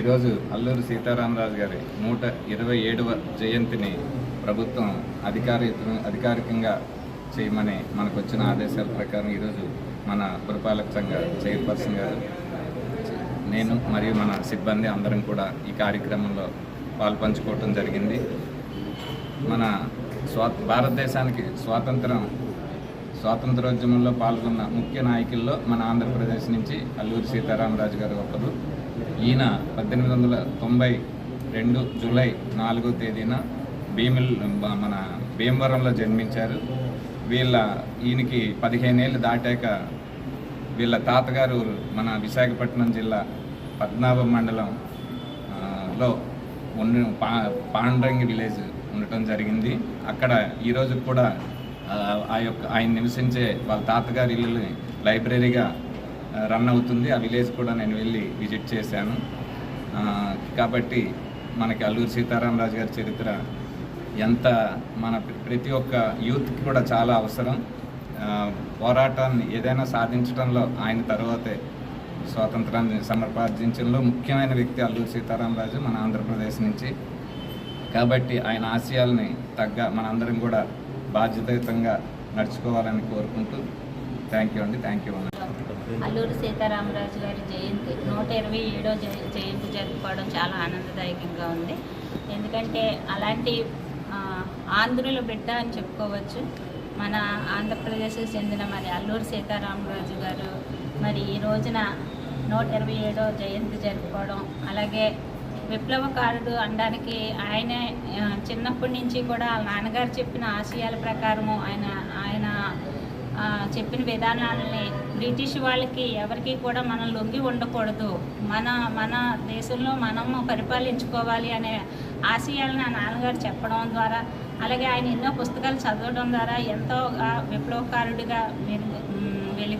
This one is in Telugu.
ఈరోజు అల్లూరి సీతారామరాజు గారి నూట ఇరవై ఏడవ జయంతిని ప్రభుత్వం అధికారిక అధికారికంగా చేయమని మనకు వచ్చిన ఆదేశాల ప్రకారం ఈరోజు మన పురపాలక సంఘ చైర్పర్సన్ గారు నేను మరియు మన సిబ్బంది అందరం కూడా ఈ కార్యక్రమంలో పాల్పంచుకోవటం జరిగింది. మన స్వా భారతదేశానికి స్వాతంత్రం స్వాతంత్రోద్యమంలో పాల్గొన్న ముఖ్య నాయకుల్లో మన ఆంధ్రప్రదేశ్ నుంచి అల్లూరి సీతారామరాజు గారు ఒకరు. ఈయన పద్దెనిమిది వందల తొంభై రెండు జూలై నాలుగో తేదీన భీమిల్ మన భీమవరంలో జన్మించారు. వీళ్ళ ఈయనకి పదిహేనేళ్ళు దాటాక వీళ్ళ తాతగారు మన విశాఖపట్నం జిల్లా పద్మనాభం మండలం లో ఉన్న పా పాండ్రంగి విలేజ్ ఉండటం జరిగింది. అక్కడ ఈరోజు కూడా ఆ, యొక్క ఆయన నివసించే వాళ్ళ తాతగారి ఇల్లుని లైబ్రరీగా రన్ అవుతుంది. ఆ విలేజ్ కూడా నేను వెళ్ళి విజిట్ చేశాను. కాబట్టి మనకి అల్లూరి సీతారామరాజు గారి చరిత్ర ఎంత మన ప్రతి ఒక్క యూత్కి కూడా చాలా అవసరం. పోరాటాన్ని ఏదైనా సాధించడంలో ఆయన తర్వాతే స్వాతంత్రాన్ని సమర్పార్జించడంలో ముఖ్యమైన వ్యక్తి అల్లూరి సీతారామరాజు మన ఆంధ్రప్రదేశ్ నుంచి. కాబట్టి ఆయన ఆశయాల్ని తగ్గ మనందరం కూడా బాధ్యతాయుతంగా నడుచుకోవాలని కోరుకుంటూ థ్యాంక్ యూ అండి థ్యాంక్ యూ అన్న. సీతారామరాజు గారి జయంతి నూట ఇరవై ఏడో జయ- జయంతి జరుపుకోవడం చాలా ఆనందదాయకంగా ఉంది. ఎందుకంటే అలాంటి ఆంధ్రుల బిడ్డ అని చెప్పుకోవచ్చు. మన ఆంధ్రప్రదేశ్కి చెందిన మరి అల్లూరు సీతారామరాజు గారు మరి ఈ రోజున నూట ఇరవై ఏడో జయంతి జరుపుకోవడం అలాగే విప్లవకారుడు అనడానికి ఆయనే చిన్నప్పటి నుంచి కూడా వాళ్ళ నాన్నగారు చెప్పిన ఆశయాల ప్రకారము ఆయన ఆయన చెప్పిన విధానాలని బ్రిటిష్ వాళ్ళకి ఎవరికి కూడా మనం లొంగి ఉండకూడదు. మన మన దేశంలో మనము పరిపాలించుకోవాలి అనే ఆశయాలను ఆ నాన్నగారు చెప్పడం ద్వారా అలాగే ఆయన ఎన్నో పుస్తకాలు చదవడం ద్వారా ఎంతో విప్లవకారుడిగా వెలి